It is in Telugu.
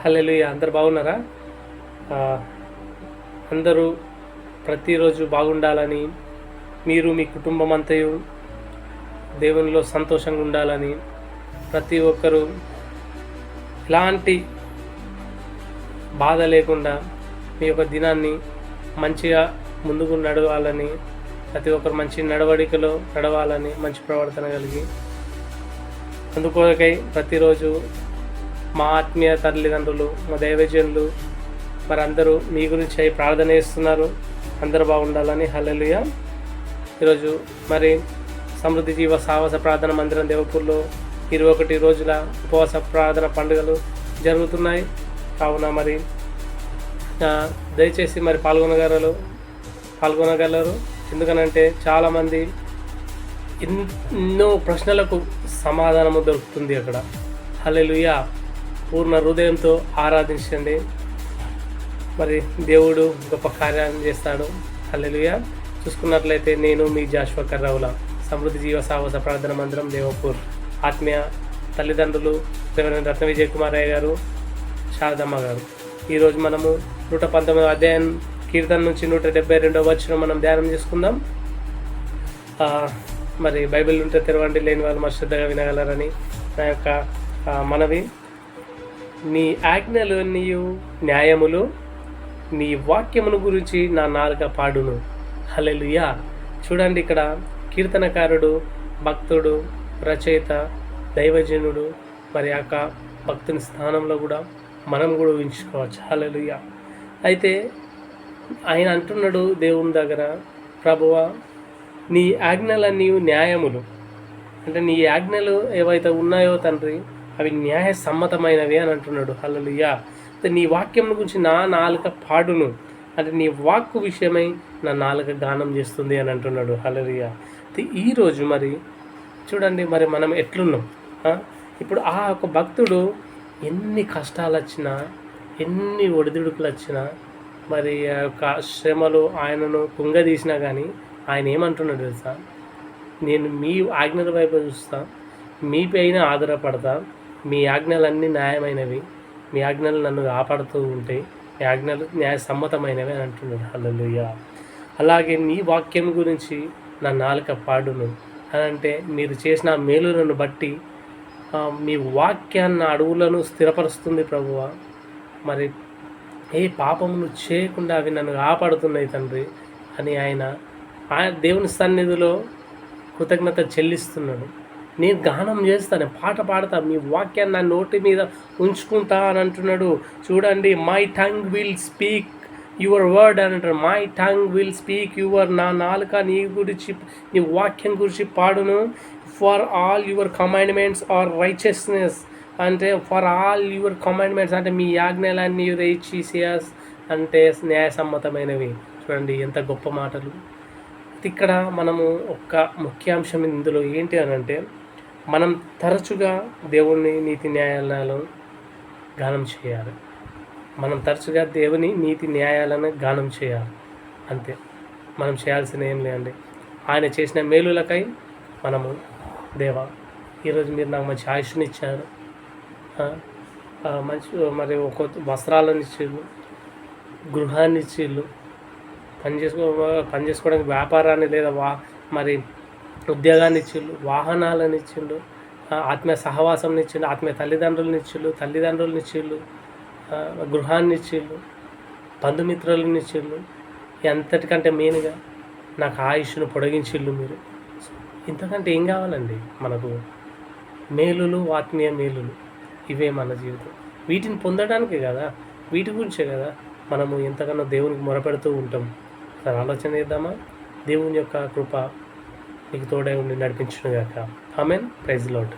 హలో అందరు బాగున్నారా? అందరూ ప్రతిరోజు బాగుండాలని మీరు మీ కుటుంబం అంతయు దేవునిలో సంతోషంగా ఉండాలని ప్రతి ఒక్కరూ ఎలాంటి బాధ లేకుండా మీ యొక్క దినాన్ని మంచిగా ముందుకు నడవాలని ప్రతి ఒక్కరు మంచి నడవడికలో నడవాలని మంచి ప్రవర్తన కలిగి అందుకోకై ప్రతిరోజు మా ఆత్మీయ తల్లిదండ్రులు మా దైవజనులు మరి అందరూ మీ గురించి అయి ప్రార్థన చేస్తున్నారు. అందరూ బాగుండాలని హల్లెలూయ. ఈరోజు మరి సమృద్ధి జీవ సాహస ప్రార్థన మందిరం దేవపూర్లో ఇరవై ఒకటి రోజుల ఉపవాస ప్రార్థన పండుగలు జరుగుతున్నాయి. కావున మరి దయచేసి మరి పాల్గొనగలరు పాల్గొనగలరు. ఎందుకనంటే చాలామంది ఎన్నో ప్రశ్నలకు సమాధానము దొరుకుతుంది అక్కడ. హల్లెలూయా. పూర్ణ హృదయంతో ఆరాధించండి. మరి దేవుడు గొప్ప కార్యాలను చేస్తాడు. హల్లెలూయా. చూసుకున్నట్లయితే నేను మీ జాషువా రావుల సమృద్ధి జీవ సాహస ప్రార్థన మందిరం దేవపూర్. ఆత్మీయ తల్లిదండ్రులు రత్న విజయ్ కుమారయ్య గారు శారదమ్మ గారు. ఈరోజు మనము నూట పంతొమ్మిది అధ్యాయం కీర్తన నుంచి నూట డెబ్బై రెండవ వచ్చిన మనం ధ్యానం చేసుకుందాం. మరి బైబిల్ ఉంటే తెరవండి లేని వాళ్ళు మరి శ్రద్ధగా వినగలరని నా యొక్క మనవి. నీ ఆజ్ఞలన్నీయు న్యాయములు నీ వాక్యమును గురించి నా నాలుక పాడును. హలెలుయా చూడండి ఇక్కడ కీర్తనకారుడు భక్తుడు రచయిత దైవజనుడు మరి యొక్క భక్తుని స్థానంలో కూడా మనం కూడా ఊహించుకోవచ్చు. హల్లెలూయా. అయితే ఆయన అంటున్నాడు దేవుని దగ్గర ప్రభువా నీ ఆజ్ఞలన్నీ న్యాయములు. అంటే నీ ఆజ్ఞలు ఏవైతే ఉన్నాయో తండ్రి అవి న్యాయ సమ్మతమైనవి అని అంటున్నాడు. హలలుయా అయితే నీ వాక్యం గురించి నా నాలుక పాడును. అంటే నీ వాక్కు విషయమై నా నాలుక గానం చేస్తుంది అని అంటున్నాడు. హల్లెలూయా. ఈరోజు మరి చూడండి మరి మనం ఎట్లున్నాం? ఇప్పుడు ఆ ఒక భక్తుడు ఎన్ని కష్టాలు వచ్చినా ఎన్ని ఒడిదుడుకులు వచ్చినా మరి ఆ యొక్క శ్రమలు ఆయనను కుంగదీసినా కానీ ఆయన ఏమంటున్నాడు తెలుసా? నేను మీ ఆజ్ఞల వైపు చూస్తా మీ పైన ఆధారపడతా మీ ఆజ్ఞలన్నీ న్యాయమైనవి. మీ ఆజ్ఞలు నన్ను కాపాడుతూ ఉంటాయి మీ ఆజ్ఞలు న్యాయసమ్మతమైనవి అని అంటున్నాడు. హల్లెలూయా. అలాగే నీ వాక్యం గురించి నా నాలుక పాడును అని అంటే మీరు చేసిన మేలులను బట్టి మీ వాక్యాన్ని అడవులను స్థిరపరుస్తుంది ప్రభువ. మరి ఏ పాపమును చేయకుండా అవి నన్ను కాపాడుతున్నాయి తండ్రి అని ఆయన ఆయన దేవుని సన్నిధిలో కృతజ్ఞత చెల్లిస్తున్నాడు. నేను గానం చేస్తాను పాట పాడతా మీ వాక్యాన్ని నా నోటి మీద ఉంచుకుంటా అని అంటున్నాడు. చూడండి my tongue will speak your word అని అంటారు my tongue will speak your నా నాలుక నీ గురించి నీ వాక్యం గురించి పాడును. For all your commandments are righteousness అంటే ఫర్ ఆల్ యువర్ కమాండ్మెంట్స్ అంటే మీ ఆజ్ఞలన్నీ రైచియస్ అంటే న్యాయసమ్మతమైనవి. చూడండి ఎంత గొప్ప మాటలు. ఇక్కడ మనము ఒక ముఖ్యాంశం ఇందులో ఏంటి అని అంటే మనం తరచుగా దేవుని నీతి న్యాయాలను గానం చేయాలి. మనం తరచుగా దేవుని నీతి న్యాయాలను గానం చేయాలి. అంతే. మనం చేయాల్సిన ఏం లేదండి. ఆయన చేసిన మేలులకై మనము దేవా ఈరోజు మీరు నాకు మంచి ఆయుష్ని ఇచ్చారు. మంచి మరి ఒక వస్త్రాలను ఇచ్చిళ్ళు గృహాన్ని ఇచ్చిళ్ళు పని చేసుకో పని చేసుకోవడానికి వ్యాపారాన్ని లేదా వా మరి ఉద్యోగాన్ని ఇచ్చిండు వాహనాలను ఇచ్చిండు ఆత్మీయ సహవాసం ఇచ్చిండు ఆత్మీయ తల్లిదండ్రులను ఇచ్చిళ్ళు తల్లిదండ్రులను ఇచ్చిళ్ళు గృహాన్ని ఇచ్చిళ్ళు బంధుమిత్రులను ఇచ్చిళ్ళు ఎంతటికంటే మెయిన్గా నాకు ఆయుష్ను పొడిగించిళ్ళు మీరు. ఇంతకంటే ఏం కావాలండి? మనకు మేలులు ఆత్మీయ మేలులు ఇవే మన జీవితం. వీటిని పొందడానికే కదా వీటి గురించే కదా మనము ఎంతకన్నా దేవునికి మొరపెడుతూ ఉంటాం. సరే ఆలోచన చేద్దామా? దేవుని యొక్క కృప నీకు తోడై ఉండి నడిపించునుగాక. ఆమెన్. Praise lot